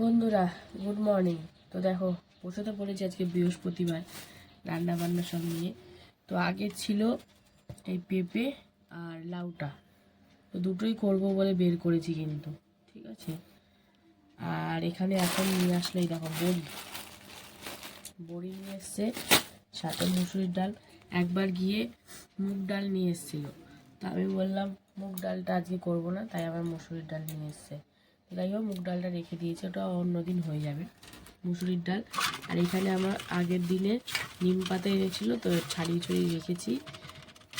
বন্ধুরা good morning তো দেখো, বসে তো পড়েছি আজকে বৃহস্পতিবার রান্না বান্না সব নিয়ে। তো আগে ছিল এই পেঁপে আর লাউটা। তো দুটোই করব বলে বের করেছি কিন্তু, ঠিক আছে? আর এখানে এখন নিয়ে আসলো এই দেখো বড়ি। বড়ি নিয়ে এসছে সাথে মুসুরির ডাল। একবার গিয়ে মুগ ডাল নিয়ে এসেছিল। তা আমি বললাম, মুগ ডালটা আজকে করব না, তাই আমার মুসুরির ডাল নিয়ে এসছে। যাই হোক মুগ ডালটা রেখে দিয়েছে, ওটা অন্য দিন হয়ে যাবে, মুসুরির ডাল। আর এখানে আমার আগের দিনে নিম পাতা এনেছিল, তো ছাড়িয়ে ছড়িয়ে রেখেছি।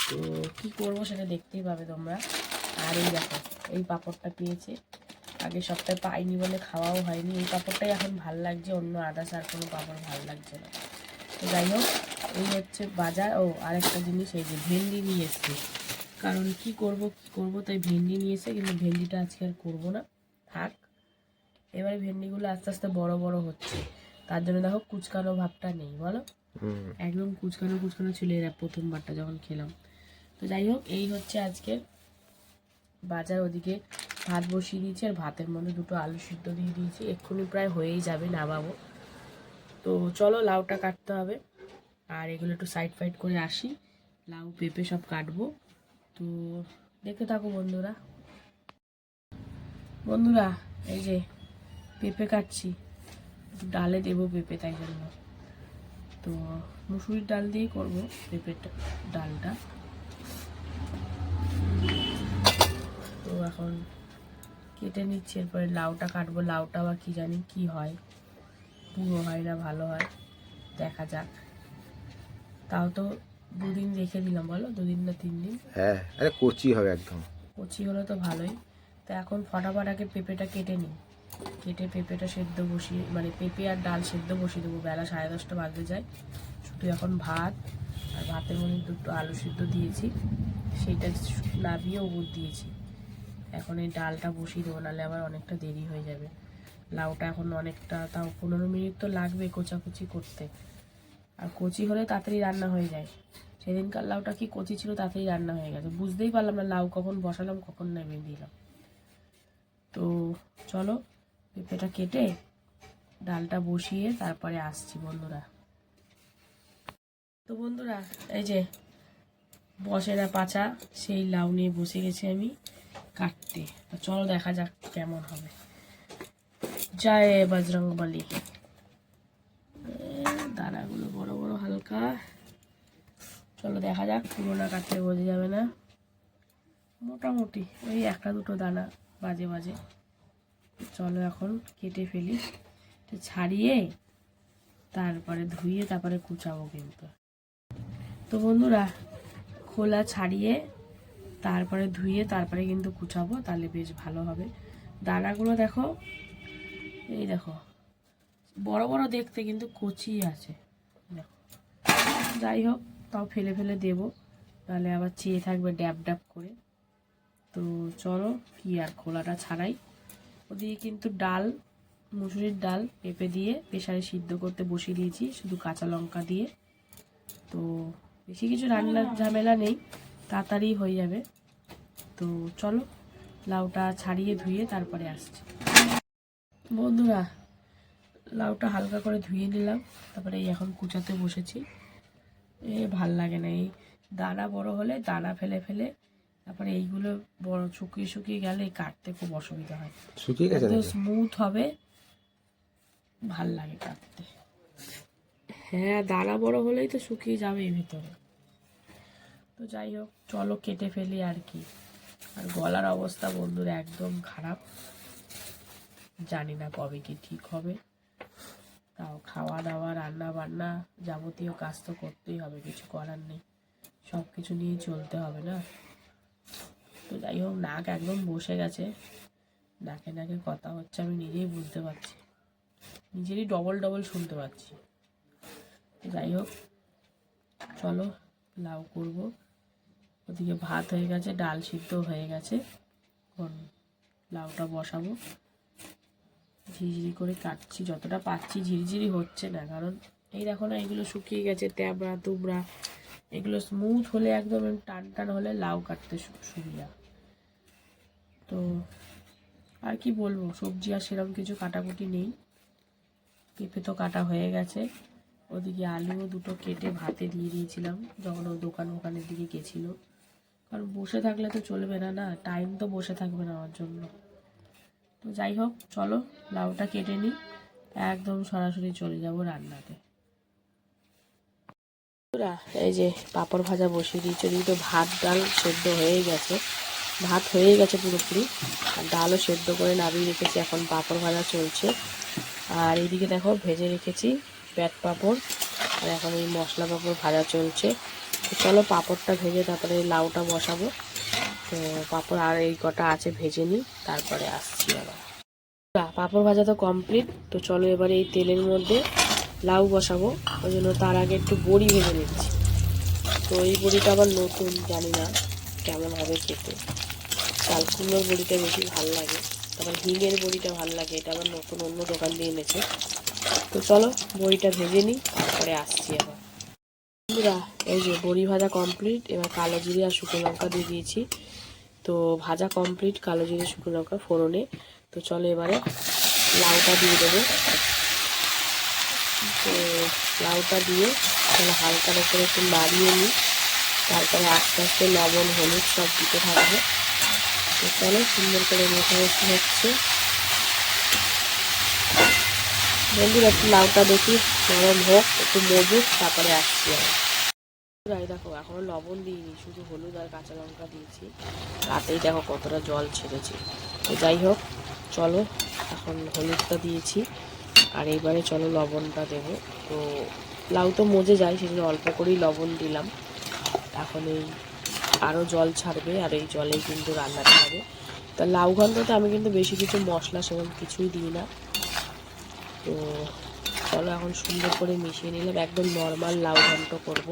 তো কি করব সেটা দেখতেই পাবে তোমরা। আর এই দেখো, এই পাঁপড়টা পেয়েছে। আগে সপ্তাহে পাইনি বলে খাওয়াও হয়নি। এই পাঁপড়টাই এখন ভালো লাগছে, অন্য আদার্স আর কোনো পাঁপড় ভালো লাগছে না। তো যাই হোক, এই হচ্ছে বাজার। ও, আরেকটা জিনিস, এই যে ভেন্ডি নিয়ে এসছে। কারণ কি করব কি করব, তাই ভেন্ডি নিয়ে এসে কিন্তু ভেন্ডিটা আজকে আর করব না। থাক। এবারে ভেন্ডিগুলো আস্তে আস্তে বড় বড় হচ্ছে। তার জন্য দেখো কুচকানো ভাবটা নেই বলো? একদম কুচকানো কুচকানো ছিল এরা প্রথমবারটা যখন খেলাম। তো যাই হোক এই হচ্ছে আজকের বাজার। ওদিকে ভাত বসিয়ে দিয়েছি আর ভাতের মধ্যে দুটো আলু সিদ্ধ দিয়ে দিয়েছি। এক্ষুনি প্রায় হয়েই যাবে নামাবো। তো চলো লাউটা কাটতে হবে। আর এগুলো একটু সাইড ফাইড করে আসি। লাউ পেঁপে সব কাটবো। তো দেখতে থাকো বন্ধুরা। বন্ধুরা এই যে পেঁপে কাটছি। ডালে দেবো পেঁপে তাই জন্য। তো মুসুরির ডাল দিয়েই করব পেঁপের ডালটা। তো এখন কেটে নিচ্ছি এরপরে লাউটা কাটবো। লাউটা আবার কি জানি কি হয় পুরো হয় না ভালো হয় দেখা যাক। তাও তো দুদিন রেখে দিলাম বলো? দুদিন না তিন দিন? হ্যাঁ আরে কচি হবে একদম। কচি হলে তো ভালোই। তো এখন ফটাফট আগে পেঁপেটা কেটে নিই। কেটে পেঁপেটা সেদ্ধ বসিয়ে মানে পেঁপে আর ডাল সেদ্ধ বসিয়ে দেবো। বেলা সাড়ে দশটা বাজতে যায়। শুধু এখন ভাত আর ভাতের মধ্যে দুটো আলু সিদ্ধ দিয়েছি। সেইটা নাবিয়ে ওপর দিয়েছি। এখন এই ডালটা বসিয়ে দেবো, নাহলে আবার অনেকটা দেরি হয়ে যাবে। লাউটা এখন অনেকটা, তাও পনেরো মিনিট তো লাগবে কোচাকুচি করতে। আর কচি হলে তাড়াতাড়ি রান্না হয়ে যায়। সেদিনকার লাউটা কি কচি ছিল তাড়াতাড়ি রান্না হয়ে গেছে। বুঝতেই পারলাম না, লাউ কখন বসালাম, কখন নেমে দিলাম। তো চলো পেঁপেটা কেটে ডালটা বসিয়ে তারপরে আসছি বন্ধুরা। তো বন্ধুরা, এই যে বসে না পাচা, সেই লাউ নিয়ে বসে গেছি আমি কাটতে। তো চলো দেখা যাক কেমন হবে। জয় বজরং বলি দানাগুলো বড় বড় হালকা। চলো দেখা যাক, পুরোনা কাটতে বোঝা যাবে না। মোটামুটি, ওই একটা দুটো দানা বাজে বাজে চলো এখন কেটে ফেলি। ছাড়িয়ে তারপরে ধুয়ে তারপরে কুচাবো কিন্তু। তো বন্ধুরা, খোলা ছাড়িয়ে তারপরে ধুয়ে তারপরে কিন্তু কুচাবো, তাহলে বেশ ভালো হবে। দানাগুলো দেখো, এই দেখো, বড় বড় দেখতে কিন্তু কচি আছে। দেখো, যাই হোক, তাও ফেলে ফেলে দেবো। তাহলে আবার চেয়ে থাকবে ড্যাব ড্যাব করে। তো চলো কি আর খোলাটা ছাড়াই। ওদিকে কিন্তু ডাল মুসুরির ডাল পেঁপে দিয়ে প্রেশারে সিদ্ধ করতে বসিয়ে দিয়েছি শুধু কাঁচা লঙ্কা দিয়ে। তো বেশি কিছু রান্নার ঝামেলা নেই তাড়াতাড়ি হয়ে যাবে। তো চলো লাউটা ছাড়িয়ে ধুয়ে তারপরে আসছি। বন্ধুরা লাউটা হালকা করে ধুয়ে নিলাম তারপরে এই এখন কুচাতে বসেছি। এ ভালো লাগে না এই দানা বড় হলে দানা ফেলে ফেলে তারপরে এইগুলো বড় শুকিয়ে শুকিয়ে গেলে কাটতে খুব অসুবিধা হয়। শুকিয়ে গেছে নাকি? স্মুথ হবে ভালো লাগে কাটতে। হ্যাঁ দানা বড় হলেই তো শুকিয়ে যাবে এর ভিতরে। তো যাই হোক চলো কেটে ফেলি আর কি। আর গলার অবস্থা বন্ধুরা একদম খারাপ। জানি না কবে কি ঠিক হবে। তাও খাওয়া দাওয়া রান্না বান্না যাবতীয় কাজ তো করতেই হবে কিছু করার নেই। সব কিছু নিয়েই চলতে হবে না? তো যাই হোক, নাক একদম বসে গেছে। নাকে নাকে কথা হচ্ছে, আমি নিজেই বুঝতে পারছি। নিজেরই ডবল ডবল শুনতে পাচ্ছি। যাই হোক, চলো লাউ করব। ওদিকে ভাত হয়ে গেছে, ডাল সিদ্ধ হয়ে গেছে। লাউটা বসাবো। ঝিরিঝিরি করে কাটছি, যতটা পাচ্ছি ঝিরিঝিরি হচ্ছে না, কারণ এই দেখো না, এগুলো শুকিয়ে গেছে, ট্যাবড়া, তুবড়া এগুলো স্মুথ হলে একদম টান টান হলে লাউ কাটতে সুবিধা। তো আর কি বলব, সবজি আর সেরকম কিছু কাটাকুটি নেই। পেঁপে তো কাটা হয়ে গেছে। ওদিকে আলুও দুটো কেটে ভাতে দিয়ে দিয়েছিলাম, যখন ও দোকান ওখানের দিকে গেছিল। কারণ বসে থাকলে তো চলবে না না? টাইম তো বসে থাকবে না আমার জন্য। তো যাই হোক, চলো লাউটা কেটে নিই। একদম সরাসরি চলে যাব রান্নাতে। বন্ধুরা, এই যে পাঁপড় ভাজা বসিয়ে দিয়েছি ওদিকে তো ভাত ডাল সেদ্ধ হয়ে গেছে। ভাত হয়ে গেছে পুরোপুরি আর ডালও সেদ্ধ করে নামিয়ে রেখেছি এখন পাঁপড় ভাজা চলছে। আর এইদিকে দেখো ভেজে রেখেছি প্যাট পাঁপড় আর এখন এই মশলা পাঁপড় ভাজা চলছে। তো চলো পাঁপড়টা ভেজে তারপরে লাউটা বসাবো। তো পাঁপড় আর এই কটা আছে ভেজে নিই তারপরে আসছি আবার। পাঁপড় ভাজা তো কমপ্লিট তো চলো এবারে এই তেলের মধ্যে লাউ বসাবো, ওই জন্য তার আগে একটু বড়ি ভেজে নিচ্ছি। তো এই বড়িটা আবার নতুন, জানি না কেমন হবে খেতে। চাল কুমড়োর বড়িটা বেশি ভালো লাগে তারপর হিঙের বড়িটা ভালো লাগে, এটা আবার নতুন, অন্য দোকান দিয়ে এনেছে। তো চলো, বড়িটা ভেজে নিই, তারপরে আসছি আবার। বন্ধুরা, এই যে বড়ি ভাজা কমপ্লিট এবার কালো জিরে আর শুকনো লঙ্কা দিয়ে দিয়েছি। তো ভাজা কমপ্লিট কালো জিরে, শুকনো লঙ্কা ফোড়নে। তো চলো এবারে লাউটা দিয়ে দেবো। লাউটা দিয়ে তাহলে হালকার উপরে একটু নাড়িয়ে নিই। তারপরে আস্তে আস্তে লবণ, হলুদ সব দিতে থাকবে। তো চলো সুন্দর করে মেশামেশি হচ্ছে। বন্ধুরা, একটু লাউটা দেখি, নরম হোক, একটু মজুক, তারপরে আসছি আমি। দেখো, এখনও লবণ দিইনি, শুধু হলুদ আর কাঁচা লঙ্কা দিয়েছি। রাতেই দেখো কতটা জল ছেড়েছে। তো যাই হোক, চলো এখন হলুদটা দিয়েছি। আর এইবারে চলো লবণটা দেবো। তো লাউ তো মজে যায় সেজন্য অল্প করেই লবণ দিলাম। এখন এই আরও জল ছাড়বে আর এই জলেই কিন্তু রান্নাটা হবে। তা লাউ ঘন্টতে আমি কিন্তু বেশি কিছু মশলা সেরকম কিছুই দিই না। তো চলো এখন সুন্দর করে মিশিয়ে নিলাম, একদম নর্মাল লাউ ঘন্ট করব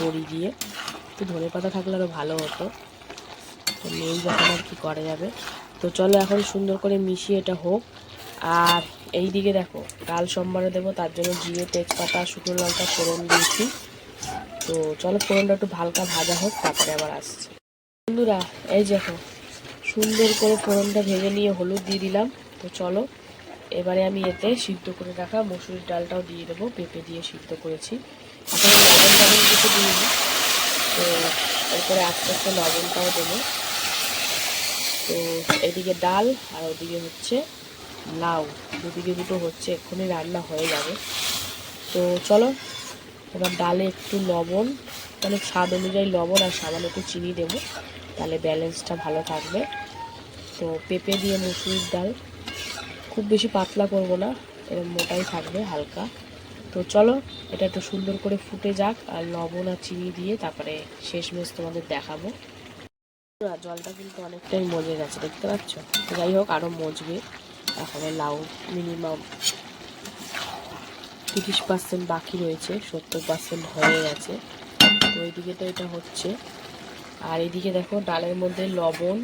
বড়ি দিয়ে। একটু ধনে পাতা থাকলে আরও ভালো হতো। তো নেই যখন আর কি করা যাবে। তো চলো এখন সুন্দর করে মিশিয়ে এটা হোক। আর এই দিকে দেখো ডাল সোমবারে দেবো, তার জন্য জিরে, তেজপাতা, শুকনো লঙ্কা, ফোড়ন দিয়েছি। তো চলো ফোড়নটা একটু হালকা ভাজা হোক, তারপরে আবার আসছি। বন্ধুরা, এই দেখো, সুন্দর করে ফোড়নটা ভেজে নিয়ে হলুদ দিয়ে দিলাম। তো চলো, এবারে আমি এতে সিদ্ধ করে রাখা মসুরির ডালটাও দিয়ে দেবো, পেঁপে দিয়ে সিদ্ধ করেছি। এখন লবণ টবণ কিছু তো এরপরে আস্তে আস্তে লবণটাও দেবো। তো এদিকে ডাল, আর ওদিকে হচ্ছে লাউ দুদিকে দুটো হচ্ছে, এক্ষুনি রান্না হয়ে যাবে। তো চলো, এবার ডালে একটু লবণ মানে স্বাদ অনুযায়ী লবণ আর সামান্য একটু চিনি দেবো, তাহলে ব্যালেন্সটা ভালো থাকবে। তো পেঁপে দিয়ে মুসুরির ডাল, খুব বেশি পাতলা করব না এরকম মোটাই থাকবে হালকা। তো চলো, এটা একটু সুন্দর করে ফুটে যাক, আর লবণ আর চিনি দিয়ে তারপরে শেষমেশ তোমাদের দেখাবো। জলটা কিন্তু অনেকটাই মজে গেছে, দেখতে পাচ্ছ? যাই হোক আরও মজবে। এখনও লাউ মিনিমাম তিরিশ পার্সেন্ট বাকি রয়েছে, সত্তর পার্সেন্ট হয়ে গেছে। তো এইদিকে তো এটা হচ্ছে। আর এইদিকে দেখো, ডালের মধ্যে লবণ,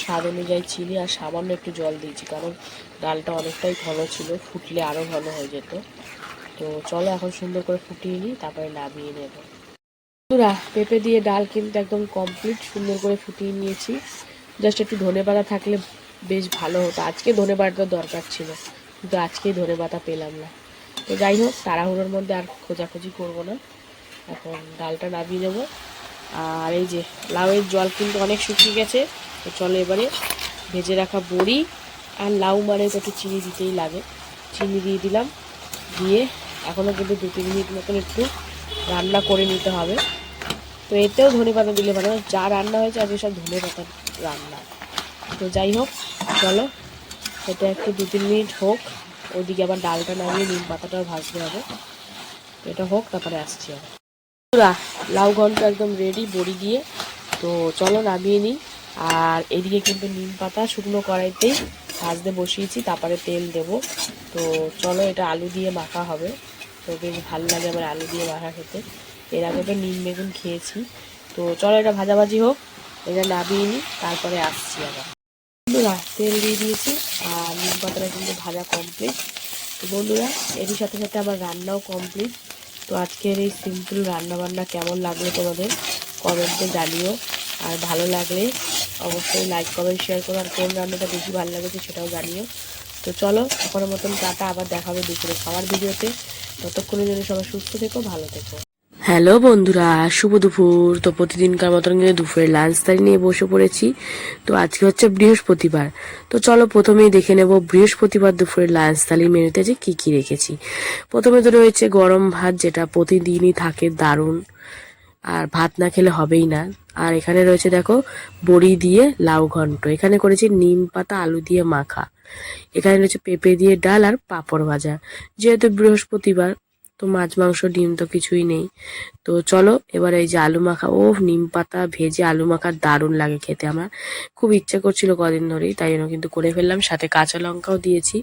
স্বাদ অনুযায়ী চিনি আর সামান্য একটু জল দিয়েছি, কারণ ডালটা অনেকটাই ঘন ছিল, ফুটলে আরও ঘন হয়ে যেত। তো চলো এখন সুন্দর করে ফুটিয়ে নিই, তারপরে নামিয়ে নেব। বন্ধুরা, পেঁপে দিয়ে ডাল কিন্তু একদম কমপ্লিট সুন্দর করে ফুটিয়ে নিয়েছি। জাস্ট একটু ধনে পাতা থাকলে বেশ ভালো হতো। আজকে ধনে পাতার দরকার ছিল, কিন্তু আজকেই ধনে পাতা পেলাম না। তো যাই হোক, তাড়াহুড়োর মধ্যে আর খোঁজাখুঁজি করব না। এখন ডালটা নামিয়ে নেব। আর এই যে লাউয়ের জল কিন্তু অনেক শুকিয়ে গেছে, তো চলো এবারে ভেজে রাখা বড়ি আর লাউ মানে তো একটু চিনি দিতেই লাগে। চিনি দিয়ে দিলাম, দিয়ে এখনও কিন্তু দু তিন মিনিট মতন একটু রান্না করে নিতে হবে। তো এতেও ধনে পাতা দিলে ভালো যা রান্না হয়েছে আজকে সব ধনে পাতার রান্না। তো যাই হোক, চলো। এটা একটু দু তিন মিনিট হোক, ওদিকে আবার ডালটা নামিয়ে নিম পাতাটাও ভাজতে হবে। এটা হোক, তারপরে আসছি আবার। লাউ ঘন্ট একদম রেডি বড়ি দিয়ে। তো চলো নামিয়ে নিই। আর এদিকে কিন্তু নিম পাতা শুকনো কড়াইতেই ভাজতে বসিয়েছি, তারপরে তেল দেব। তো চলো, এটা আলু দিয়ে মাখা হবে। তো বেশ ভালো লাগে আমার আলু দিয়ে মাখা খেতে। এর আগে তো নিম বেগুন খেয়েছি। তো চলো, এটা ভাজাভাজি হোক। এটা নামিয়ে নিই, তারপরে আসছি আবার। বন্ধুরা, তেল দিয়ে দিয়েছি আর নিম পাতাটা কিন্তু ভাজা কমপ্লিট তো বন্ধুরা, এরই সাথে সাথে আমার রান্নাও কমপ্লিট তো আজকের এই সিম্পল রান্না বান্না কেমন লাগল তোমাদের কমেন্টে জানিও। আর ভালো লাগলে অবশ্যই লাইক কমেন্ট শেয়ার করো। আর কোন রান্নাটা বেশি ভালো লেগেছে সেটাও জানিও। তো চলো এখনের মতন টাটা। আবার দেখাবে দুপুরে খাওয়ার ভিডিওতে। ততক্ষণের জন্য সবাই সুস্থ থেকো, ভালো থেকো। হ্যালো বন্ধুরা, শুভ দুপুর। তো প্রতিদিনকার মতন কিন্তু দুপুরের লাঞ্চ তারি নিয়ে বসে পড়েছি। তো আজকে হচ্ছে বৃহস্পতিবার। তো চলো প্রথমেই দেখে নেব বৃহস্পতিবার দুপুরের লাঞ্চ থালির মেনুতে যে কি কি রেখেছি। প্রথমে তো রয়েছে গরম ভাত, যেটা প্রতিদিনই থাকে দারুণ। আর ভাত না খেলে হবেই না। আর এখানে রয়েছে দেখো, বড়ি দিয়ে লাউ ঘন্ট। এখানে করেছি নিম পাতা, আলু দিয়ে মাখা। এখানে রয়েছে পেঁপে দিয়ে ডাল আর পাঁপড় ভাজা। যেহেতু বৃহস্পতিবার তো মাছ, মাংস, ডিম তো কিছুই নেই। তো চলো, এবার এই যে আলু মাখা ও নিম পাতা ভেজে আলু মাখা দারুণ লাগে খেতে আমার। খুব ইচ্ছে করছিল কদিন ধরেই, তাই জন্য কিন্তু করে ফেললাম। সাথে কাঁচা লঙ্কাও দিয়েছি।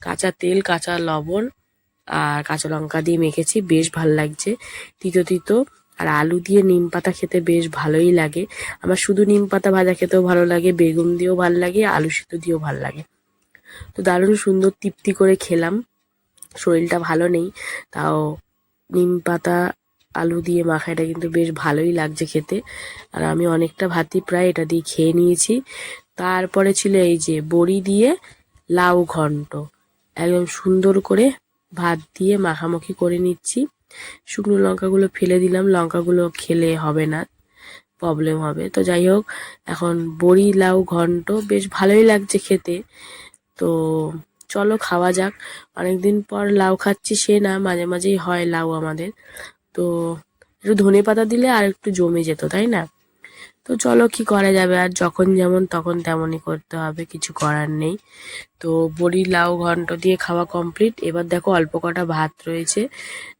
কাঁচা তেল, কাঁচা লবণ আর কাঁচা লঙ্কা দিয়ে মেখেছি, বেশ ভালো লাগছে। তিতো তিতো আর আলু দিয়ে নিম পাতা খেতে বেশ ভালোই লাগে। আমার শুধু নিম পাতা ভাজা খেতেও ভালো লাগে, বেগুন দিয়েও ভালো লাগে, আলু সিদ্ধ দিয়েও ভালো লাগে। তো দারুণ সুন্দর তৃপ্তি করে খেলাম। শরীরটা ভালো নেই, তাও নিম পাতা, আলু দিয়ে মাখা এটা কিন্তু বেশ ভালোই লাগছে খেতে। আর আমি অনেকটা ভাতই প্রায় এটা দিয়ে খেয়ে নিয়েছি। তারপরে ছিল এই যে বড়ি দিয়ে লাউ ঘন্ট। একদম সুন্দর করে ভাত দিয়ে মাখামাখি করে নিচ্ছি। শুকনো লঙ্কাগুলো ফেলে দিলাম, লঙ্কাগুলো খেলে হবে না প্রবলেম হবে। তো যাই হোক, এখন বড়ি, লাউ, ঘন্ট বেশ ভালোই লাগছে খেতে। তো চলো খাওয়া যাক। অনেকদিন পর লাউ খাচ্ছি, সে না, মাঝে মাঝেই হয় লাউ আমাদের। তো একটু ধনে পাতা দিলে আর একটু জমে যেত, তাই না? তো চলো কি করা যাবে? আর যখন যেমন তখন তেমনই করতে হবে, কিছু করার নেই। তো বড়ি, লাউ, ঘন্ট দিয়ে খাওয়া কমপ্লিট এবার দেখো অল্প কটা ভাত রয়েছে।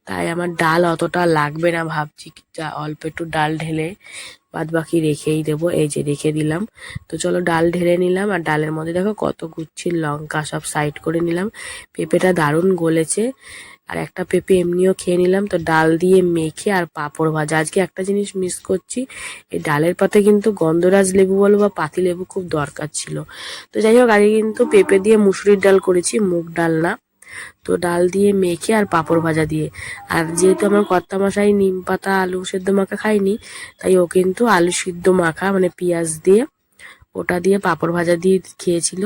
তাই আমার ডাল অতটা লাগবে না ভাবছি। যা অল্প একটু ডাল ঢেলে বাদ বাকি রেখেই দেবো। এই যে রেখে দিলাম। তো চলো ডাল ঢেলে নিলাম। আর ডালের মধ্যে দেখো কত গুচ্ছির লঙ্কা সব সাইড করে নিলাম। পেঁপেটা দারুণ গলেছে। আর একটা পেঁপে এমনিও খেয়ে নিলাম, তো ডাল দিয়ে মেখে আর পাঁপড় ভাজা। আজকে একটা জিনিস মিস করছি, এই ডালের পাতে কিন্তু গন্ধরাজ লেবু বলো বা পাতি লেবু খুব দরকার ছিল। তো যাই হোক, আগে কিন্তু পেঁপে দিয়ে মুসুরির ডাল করেছি, মুগ ডাল না। তো ডাল দিয়ে মেখে আর পাঁপড় ভাজা দিয়ে। আর যেহেতু আমার কর্তা মশাই নিম পাতা, আলু সেদ্ধ মাখা খাইনি তাই ও কিন্তু আলু সিদ্ধ মাখা মানে পেঁয়াজ দিয়ে, ওটা দিয়ে পাঁপড় ভাজা দিয়ে খেয়েছিল।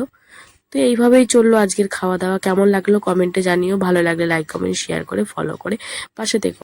তো এইভাবেই চলল আজকের খাওয়া দাওয়া। কেমন লাগল কমেন্টে জানিও। ভালো লাগলে লাইক কমেন্ট শেয়ার করে ফলো করে পাশে থেকো।